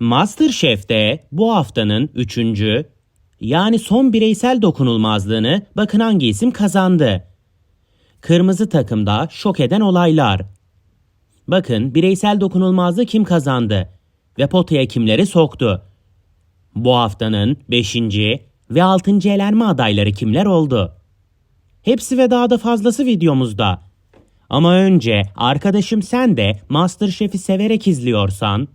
Masterchef'te bu haftanın üçüncü yani son bireysel dokunulmazlığını bakın hangi isim kazandı. Kırmızı takımda şok eden olaylar. Bakın bireysel dokunulmazlığı kim kazandı ve potaya kimleri soktu. Bu haftanın 5. ve 6. elenme adayları kimler oldu? Hepsi ve daha da fazlası videomuzda. Ama önce arkadaşım sen de Masterchef'i severek izliyorsan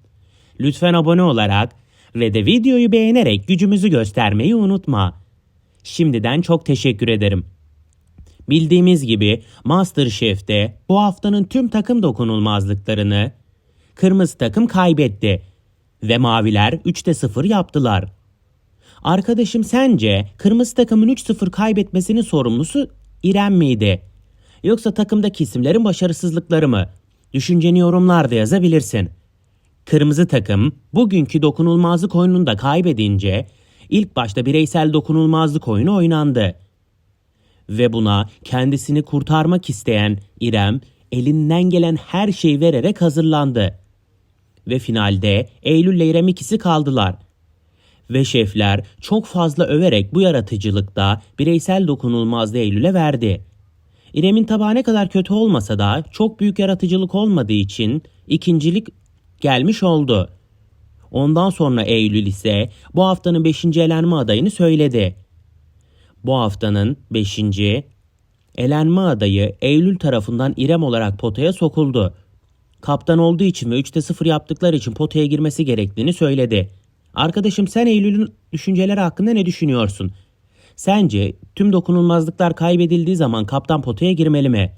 lütfen abone olarak ve de videoyu beğenerek gücümüzü göstermeyi unutma. Şimdiden çok teşekkür ederim. Bildiğimiz gibi Masterchef'te bu haftanın tüm takım dokunulmazlıklarını kırmızı takım kaybetti ve maviler 3'te 0 yaptılar. Arkadaşım sence kırmızı takımın 3-0 kaybetmesinin sorumlusu İrem miydi? Yoksa takımdaki isimlerin başarısızlıkları mı? Düşünceni yorumlarda yazabilirsin. Kırmızı takım bugünkü dokunulmazlık oyununu da kaybedince ilk başta bireysel dokunulmazlık oyunu oynandı. Ve buna kendisini kurtarmak isteyen İrem elinden gelen her şeyi vererek hazırlandı. Ve finalde Eylül ile İrem ikisi kaldılar. Ve şefler çok fazla överek bu yaratıcılıkta bireysel dokunulmazlığı Eylül'e verdi. İrem'in tabağı ne kadar kötü olmasa da çok büyük yaratıcılık olmadığı için ikincilik gelmiş oldu. Ondan sonra Eylül ise bu haftanın 5. elenme adayını söyledi. Bu haftanın 5. elenme adayı Eylül tarafından İrem olarak potaya sokuldu. Kaptan olduğu için ve 3'te 0 yaptıkları için potaya girmesi gerektiğini söyledi. Arkadaşım sen Eylül'ün düşünceleri hakkında ne düşünüyorsun? Sence tüm dokunulmazlıklar kaybedildiği zaman kaptan potaya girmeli mi?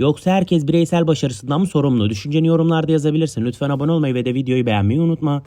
Yoksa herkes bireysel başarısından mı sorumlu? Düşünceni yorumlarda yazabilirsin. Lütfen abone olmayı ve de videoyu beğenmeyi unutma.